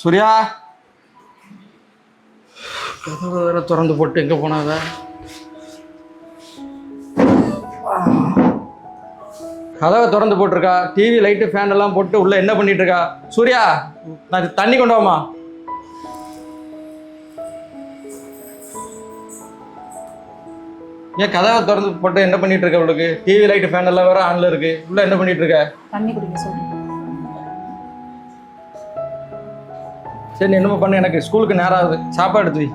சூர்யா? கதவை வேற திறந்து போட்டு எங்க போனாங்க? கதவை திறந்து போட்டிருக்கா. டிவி லைட்டு ஃபேன் எல்லாம் போட்டு உள்ள என்ன பண்ணிட்டு இருக்கா சூர்யா நான் தண்ணி கொண்டு வாமா ஏன் கதவை திறந்து போட்டு என்ன பண்ணிட்டு இருக்க அவளுக்கு டிவி லைட்டு ஃபேன் எல்லாம் வேற ஆன்ல இருக்கு. உள்ள என்ன பண்ணிட்டு இருக்க தண்ணி குடிக்க சொல்லு. சரி நீ என்னமோ பண்ணு எனக்கு ஸ்கூலுக்கு நேரம் ஆகுது சாப்பாடு எடுத்து வை.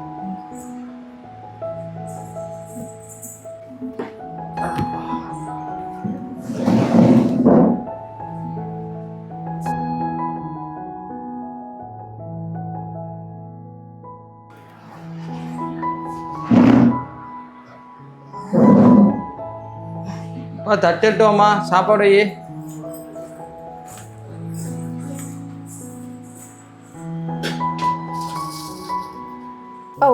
அப்பா, சாப்பாடு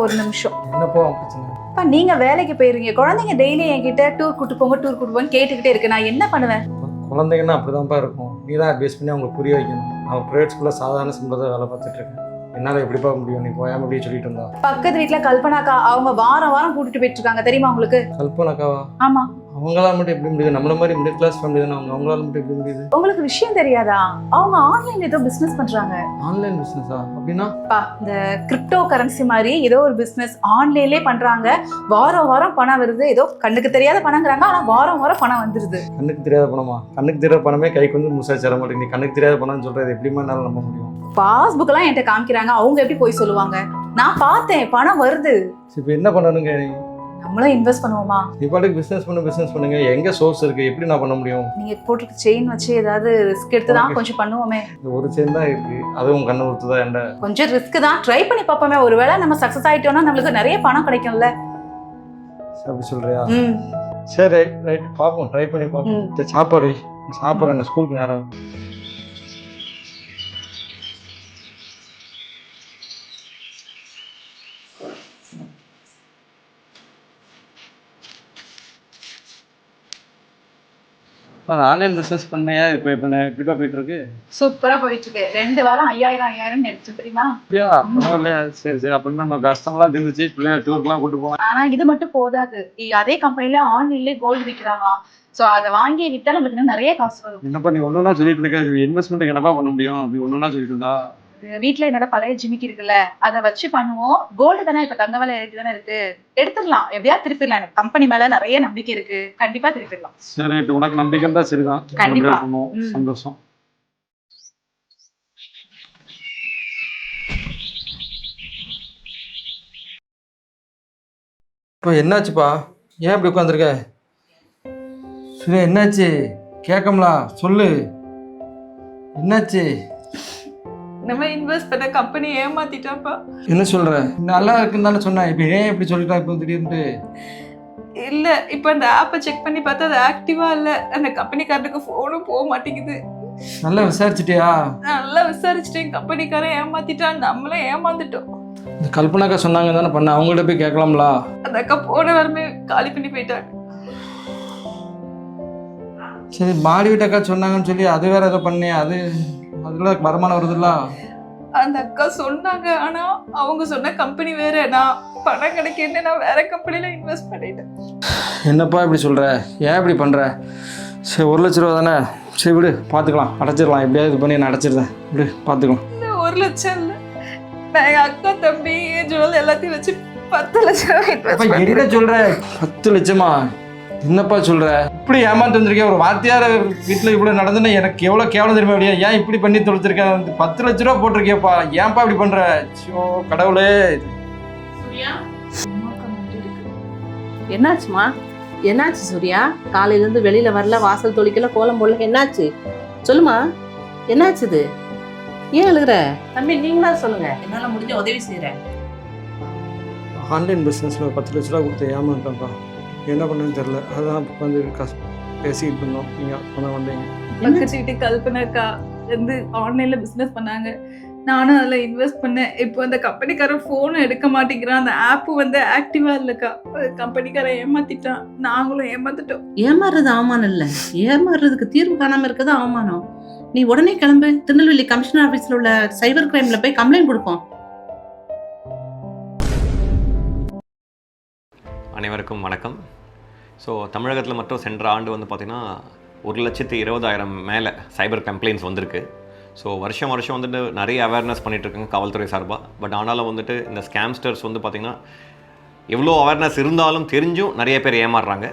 ஒரு நிமிஷம். என்னப்போ அப்பா நீங்க வேலைக்கு போயிருங்க குழந்தைங்க டெய்லி என்கிட்ட டூர் கூட்டு போங்க டூர் கூட்டு போங்க கேட்டுக்கிட்டே இருக்கு. நான் என்ன பண்ணுவேன்? குழந்தைங்கன்னா அப்படிதான்ப்பா இருக்கும். நீ தான் அட்வைஸ் பண்ணி அவங்களுக்கு புரிய வைக்கணும். அவன் ப்ரைவேட் ஸ்கூலில் சாதாரண சம்பளத்தை வேலை பார்த்துட்டு இருக்கேன். என்னால் எப்படிப்பா முடியும்? நீ போயாம அப்படியே சொல்லிட்டு இருந்தா? பக்கத்து வீட்ல கல்பனாக்கா அவங்க வாரம் வாரம் கூட்டிட்டு போயிட்டு இருக்காங்க. தெரியுமா உங்களுக்கு? கல்பனாக்காவா? ஆமா. அவங்களால மட்டும் எப்படி முடியுது? நம்மள மாதிரி மிடில் கிளாஸ் ஃபேமிலி தானே அவங்க? அவங்களால மட்டும் எப்படி முடியுது? உங்களுக்கு விஷயம் தெரியாதா? அவங்க ஆன்லைன்ல ஏதோ பிசினஸ் பண்றாங்க. ஆன்லைன் பிஸ்னஸா அப்படின்னா? அப்பா இந்த கிரிப்டோ கரன்சி மாதிரி ஏதோ ஒரு பிசினஸ் ஆன்லைன்லயே பண்றாங்க. வாரம் வாரம் பணம் வருது. ஏதோ கண்ணுக்கு தெரியாத பணங்கிறாங்க. ஆனா வாரம் வாரம் பணம் வந்துருது. கண்ணுக்கு தெரியாத பணமா? கண்ணுக்கு தெரியாத பணமே கைக்கு வந்து முசா சேர மாட்டேங்குது. கண்ணுக்கு தெரியாத பணம்னு சொல்றது எப்படிமா என்னால் நம்ப முடியும்? பாஸ்புக் எல்லாம் என்கிட்ட காமிக்கிறாங்க. அவங்க எப்படி போய் சொல்லுவாங்க? நான் பார்த்தேன். பணம் வருது. இப்போ என்ன பண்ணணுங்க நம்மளும் இன்வெஸ்ட் பண்ணுவோமா? நீ பாட்டுக்கு பிஸ்னஸ் பண்ணு பிஸ்னஸ் பண்ணுங்க. எங்க சோர்ஸ் இருக்கு? எப்படி நான் பண்ண முடியும்? நீங்க போட்டிருக்க செயின் வச்சு ஏதாவது ரிஸ்க் எடுத்து தான். கொஞ்சம் பண்ணுவோமே. ஒரு செயின் தான் இருக்கு. அதுவும் கண்ணு ஊத்துதா என்ன? கொஞ்சம் ரிஸ்க் தான். ட்ரை பண்ணி பார்ப்போமே. ஒருவேளை நம்ம சக்சஸ் ஆயிட்டோம்னா நம்மளுக்கு நிறைய பணம் கிடைக்கும்ல. அப்படி சொல்றியா? சரி ரைட் ரைட் பார்ப்போம் ட்ரை பண்ணி பார்ப்போம். சாப்பாடு. சாப்பிட்றேன் ஸ்கூலுக்கு நேரம். ஆன்லைன் பிஸ்னஸ் பண்ணையா? இப்போ இப்போ எப்படிப்பா போயிட்டு இருக்கு சூப்பரா போயிட்டு இருக்கு ரெண்டு வாரம் ஐயாயிரம் ஐயாயிரம் எடுத்து தெரியுமா? அப்படியா? பரவாயில்லையா? சரி சரி. அப்படின்னா நம்ம கஷ்டம்லாம் இருந்துச்சு பிள்ளைங்க டூருக்குலாம் கூட்டு போகலாம். ஆனா இது மட்டும் போதாது. அதே கம்பெனில ஆன்லைன்லயே கோல்டு விற்கிறாங்க சோ அதை வாங்கி நமக்கு இன்னும் நிறைய காசு வரும். என்னப்பா நீ ஒன்றுனா சொல்லிட்டு இருக்க. இன்வெஸ்ட்மெண்ட் என்னப்பா பண்ண முடியும்? அப்படி ஒன்றுனா சொல்லிட்டு இருந்தா? வீட்ல என்னோட பழைய ஜிமிக்கி இருக்குல்ல அதை வச்சு பண்ணுவோம். கோல்டு தானே இப்ப தங்க விலை ஏறி தானே இருக்கு. எடுத்துடலாம். எப்படியா திருப்பிடலாம். எனக்கு கம்பெனி மேல நிறைய நம்பிக்கை இருக்கு. கண்டிப்பா திருப்பிடலாம். சரி உனக்கு நம்பிக்கை தான் சரிதான். கண்டிப்பா. சந்தோஷம். இப்போ என்னாச்சுப்பா? ஏன் இப்படி உட்காந்துருக்க சரி என்னாச்சு? கேட்கம்லா சொல்லு. என்னாச்சு? நம்ம இன்வெஸ்ட் பண்ண கம்பெனி ஏமாத்திட்டாப்பா. என்ன சொல்ற? நல்லா இருக்குன்னு தானே சொன்னேன். இப்போ ஏன் இப்படி சொல்லிட்டா இப்போ திடீர்னு இல்ல இப்ப அந்த ஆப்பை செக் பண்ணி பார்த்தா அது ஆக்டிவா இல்ல. அந்த கம்பெனிக்காரனுக்கு போனும் போக மாட்டேங்குது. நல்லா விசாரிச்சிட்டியா? நல்லா விசாரிச்சுட்டேன். கம்பெனிக்காரன் ஏமாத்திட்டான். நம்மளும் ஏமாந்துட்டோம். இந்த கல்பனாக்கா சொன்னாங்க தானே பண்ண அவங்கள்ட்ட போய் கேட்கலாம்லா? அந்த அக்கா போன வாரமே காலி பண்ணி போயிட்டாங்க. சரி மாடி வீட்டக்கா சொன்னாங்கன்னு சொல்லி அது வேற ஏதோ பண்ணியா அது அதுல வருமானம் வருதுல்ல? அந்த அக்கா சொன்னாங்க ஆனா அவங்க சொன்ன கம்பெனி வேற. நான் பணம் கிடைக்கன்னு நான் வேற கம்பெனில இன்வெஸ்ட் பண்ணிட்டேன். என்னப்பா இப்படி சொல்ற? ஏன் இப்படி பண்ற? சரி ஒரு லட்ச ரூபா தானே? சரி விடு பார்த்துக்கலாம். அடைச்சிடலாம். எப்படியாவது இது பண்ணி நான் அடைச்சிருந்தேன் விடு பார்த்துக்கலாம். இந்த ஒரு லட்சம் இல்ல. நான் என் அக்கா தம்பி ஜுவல் எல்லாத்தையும் வச்சு பத்து லட்சம் என்ன சொல்ற? பத்து லட்சமா? என்னப்பா சொல்ற? இப்படி ஏமாந்து வந்திருக்கேன் ஒரு வாத்தியார் வீட்டில் இவ்வளோ நடந்துன்னா எனக்கு எவ்வளோ கேவலம் தெரியுமா அப்படியா? ஏன் இப்படி பண்ணி தொலைச்சிருக்கேன் வந்து பத்து லட்ச ரூபா போட்டிருக்கேப்பா ஏன்ப்பா இப்படி பண்ற? ஐயோ கடவுளே. என்னாச்சுமா? என்னாச்சு சூர்யா? காலையில இருந்து வெளியில வரல வாசல் தொளிக்கல கோலம் போடல. என்னாச்சு? சொல்லுமா. என்னாச்சு இது? ஏன் எழுதுற தம்பி நீங்களா சொல்லுங்க. என்னால முடிஞ்ச உதவி செய்யறேன் ஆன்லைன் பிஸ்னஸில் பத்து லட்ச ரூபா கொடுத்து ஏமாந்துட்டேன்ப்பா. என்ன பண்ணுன்னு தெரில அதான் உட்காந்து கஷ்ட பேசிக்கிட்டு இருந்தோம். நீங்கள் அப்போ வந்தீங்க. பக்கத்து வீட்டு கல்பனா அக்கா வந்து ஆன்லைன்ல பிசினஸ் பண்ணாங்க. நானும் அதுல இன்வெஸ்ட் பண்ணேன். இப்போ அந்த கம்பெனிக்காரன் ஃபோனும் எடுக்க மாட்டேங்கிறான். அந்த ஆப் வந்து ஆக்டிவா இல்லக்கா. கம்பெனிக்காரன் ஏமாத்திட்டான். நாங்களும் ஏமாத்திட்டோம் ஏமாறுறது அவமானம் இல்ல. ஏமாறுறதுக்கு தீர்வு காணாம இருக்கிறது அவமானம். நீ உடனே கிளம்பு. திருநெல்வேலி கமிஷனர் ஆபீஸ்ல உள்ள சைபர் கிரைம்ல போய் கம்ப்ளைண்ட் கொடுப்போம். அனைவருக்கும் வணக்கம். ஸோ தமிழகத்தில் மட்டும் சென்ற ஆண்டு வந்து பார்த்திங்கன்னா ஒரு லட்சத்து இருபதாயிரம் மேலே சைபர் கம்ப்ளைண்ட்ஸ் வந்திருக்கு. ஸோ வருஷம் வருஷம் வந்துட்டு நிறைய அவேர்னஸ் பண்ணிகிட்ருக்காங்க காவல்துறை சார்பாக பட் ஆனாலும் வந்துட்டு இந்த ஸ்கேம்ஸ்டர்ஸ் வந்து பார்த்திங்கன்னா எவ்வளோ அவேர்னஸ் இருந்தாலும் தெரிஞ்சும் நிறைய பேர் ஏமாறுறாங்க.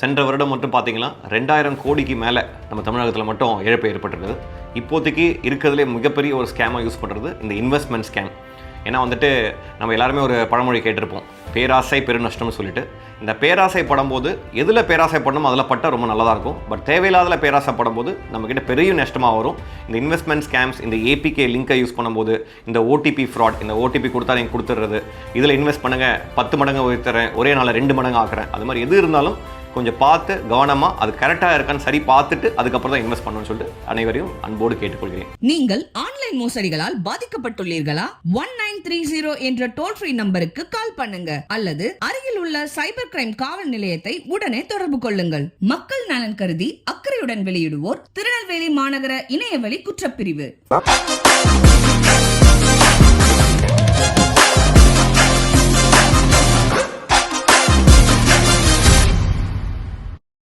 சென்ற வருடம் மட்டும் பார்த்திங்கன்னா ரெண்டாயிரம் கோடிக்கு மேலே நம்ம தமிழகத்தில் மட்டும் இழப்பு ஏற்பட்டிருக்குது. இப்போதைக்கு இருக்கிறதுலே மிகப்பெரிய ஒரு ஸ்கேமாக யூஸ் பண்ணுறது இந்த இன்வெஸ்ட்மெண்ட் ஸ்கேம் ஏன்னா வந்துட்டு நம்ம எல்லாருமே ஒரு பழமொழி கேட்டிருப்போம். பேராசை பெருநஷ்டம்னு சொல்லிட்டு. இந்த பேராசை படும்போது எதில் பேராசை படணும் அதில் பட்டால் ரொம்ப நல்லதாக இருக்கும். பட் தேவையில்லாதல பேராசை படும்போது நம்மக்கிட்ட பெரிய நஷ்டமாக வரும். இந்த இன்வெஸ்ட்மெண்ட் ஸ்கேம்ஸ் இந்த ஏபிகே லிங்கை யூஸ் பண்ணும்போது இந்த ஓடிபி ஃப்ராட் இந்த ஓடிபி கொடுத்தா நீங்கள் கொடுத்துட்றது. இதில் இன்வெஸ்ட் பண்ணுங்கள் பத்து மடங்கு உயர்த்துறேன் ஒரே நாளில் ரெண்டு மடங்கு ஆக்குறேன். அது மாதிரி எது இருந்தாலும் கொஞ்சம் பார்த்து கவனமாக அது கரெக்டாக இருக்கான்னு சரி பார்த்துட்டு அதுக்கப்புறம் தான் இன்வெஸ்ட் பண்ணணும்னு சொல்லிட்டு அனைவரையும் அன்போடு கேட்டுக்கொள்கிறேன். நீங்கள் ஆன்லைன் மோசடிகளால் பாதிக்கப்பட்டுள்ளீர்களா? ஒன் நைன் த்ரீ ஜீரோ என்ற டோல் ஃப்ரீ நம்பருக்கு கால் பண்ணுங்க. அல்லது அருகில் உள்ள சைபர் கிரைம் காவல் நிலையத்தை உடனே தொடர்பு கொள்ளுங்கள். மக்கள் நலன் கருதி அக்கறையுடன் வெளியிடுவோர் திருநெல்வேலி மாநகர இணையவழி குற்றப்பிரிவு.